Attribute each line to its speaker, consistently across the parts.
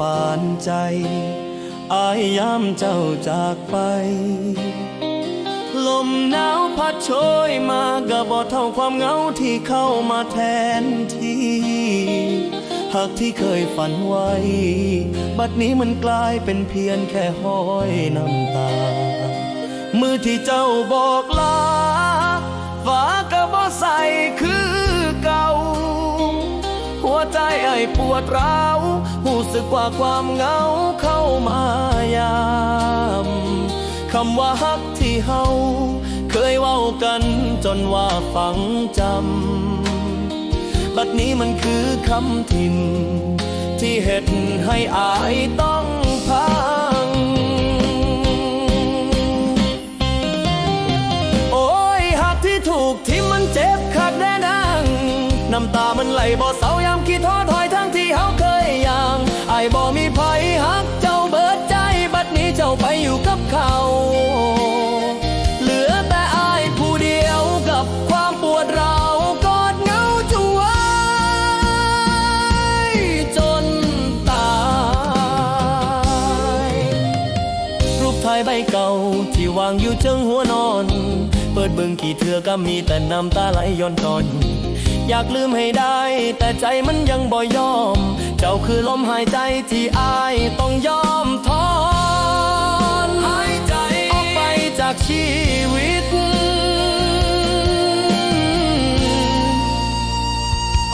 Speaker 1: ปานใจ อายยามเจ้าจากไป ลมหนาวพัดโชยมาก็บ่เท่าความเหงาที่เข้ามาแทนที่ หากที่เคยฝันไว้ บัดนี้มันกลายเป็นเพียงแค่ห้อยน้ำตา มือที่เจ้าบอกลา วใจไอ้ปวดร้าวหูสึกว่าความเหงาเข้ามายามคำว่าฮักที่เฮาเคยเว้ากันจนว่าฝังจำ บัดนี้มันคือคำทิมที่เห็ดให้อายต้องพัง โอ้ยหักที่ถูกที่มัน น้ำตามันไหลบ่เศร้ายามคิดท้อถอยทั้งที่เฮาเคยอย่างไอ้บ่มีไผหักเจ้าเบิดใจบัดนี้เจ้าไปอยู่กับเขาเหลือแต่อายผู้เดียวกับความปวดร้าวกอดเงาจะไว้จนตายรูปถ่ายใบเก่าที่วางอยู่เชิงหัวนอน เปิดเบิ่งกี่เทือก็มีแต่น้ำตาไหลย้อนตอน อยากลืมให้ได้ แต่ใจมันยังบ่ยอม เจ้าคือลมหายใจที่อายต้องยอมทอนหายใจออกไปจากชีวิต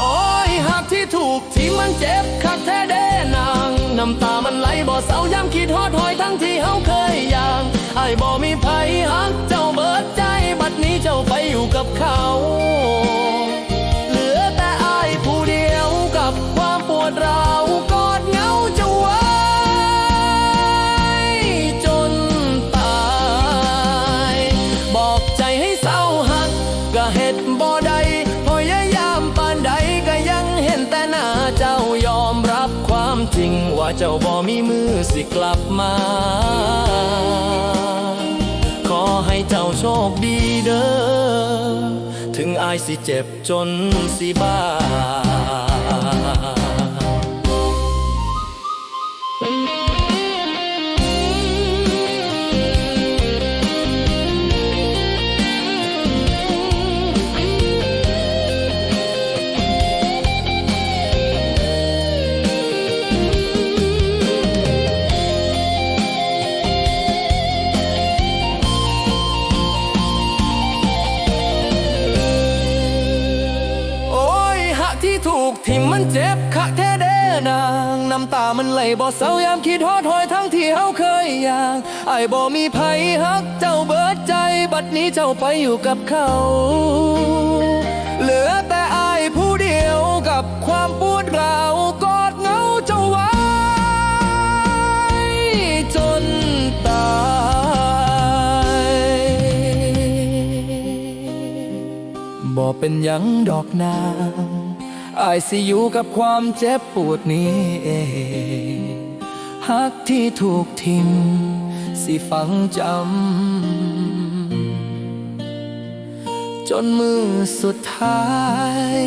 Speaker 1: โอ้ยหักที่ถูกที่มันเจ็บคักแท้เด้นางน้ำตามันไหลบ่เศร้ายามคิดฮอดหอยทั้งที่เฮาเคยอย่างไอ้ายบ่มีไผหักเจ้าเบิดใจบัดนี้เจ้าไปอยู่กับเขา งว่าเจ้าบ่มีมือสิกลับมา ขอให้เจ้าโชคดีเด้อ ถึงอายสิเจ็บจนสิบ้า ที่ถูกทิ่มมันเจ็บคักแท้เด้นางน้ำตามันไหลบ่เศร้ายามคิดฮอดหอยทั้งที่เฮาเคยอย่างไอ้บ่มีไผหักเจ้าเบิดใจ บัดนี้เจ้าไปอยู่กับเขา เหลือแต่อายผู้เดียวกับความปวดร้าวกอดเงาเจ้าไว้จนตายบ่เป็นยังดอกนาง อายสิอยู่กับความเจ็บปวดนี้เองหักที่ถูกทิ้งสิฝังจำ จนมือสุดท้าย